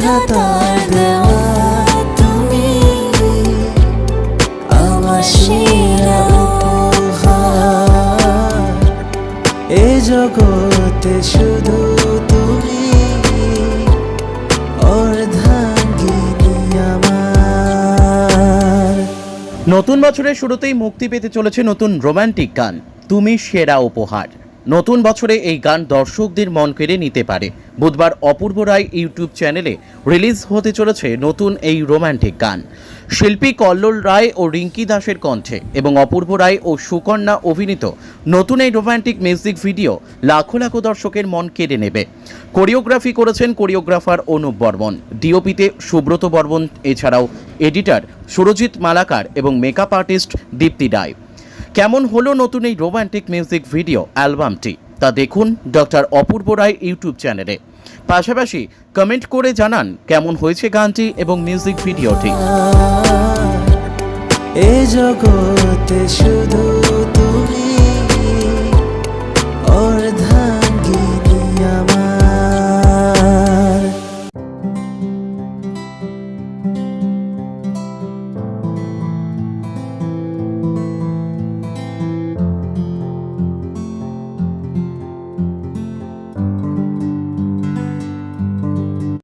বিধাতার দেওয়া তুমি আমার। সেরা এ জগতে শুধু তুমি নতুন বছরের শুরুতেই মুক্তি পেতে চলেছে নতুন রোমান্টিক গান, তুমি সেরা উপহার। নতুন বছরে এই গান দর্শকদের মন কেড়ে নিতে পারে। বুধবার অপূর্ব রায় ইউটিউব চ্যানেলে রিলিজ হতে চলেছে নতুন এই রোমান্টিক গান। শিল্পী কল্লোল রায় ও রিঙ্কি দাসের কণ্ঠে এবং অপূর্ব রায় ও সুকন্যা অভিনীত নতুন এই রোমান্টিক মিউজিক ভিডিও লাখো লাখো দর্শকের মন কেড়ে নেবে। কোরিওগ্রাফি করেছেন কোরিওগ্রাফার অনুপ বর্মন। ডিওপিতে সুব্রত বর্মন, এছাড়াও এডিটর সুরজিৎ মালাকার এবং মেকআপ আর্টিস্ট দীপ্তি রায়। কেমন হলো নতুন এই রোমান্টিক মিউজিক ভিডিও অ্যালবামটি তা দেখুন ডক্টর অপূর্ব রায় ইউটিউব চ্যানেলে। পাশাপাশি কমেন্ট করে জানান কেমন হয়েছে গানটি এবং মিউজিক ভিডিওটি এ জগতে শুধু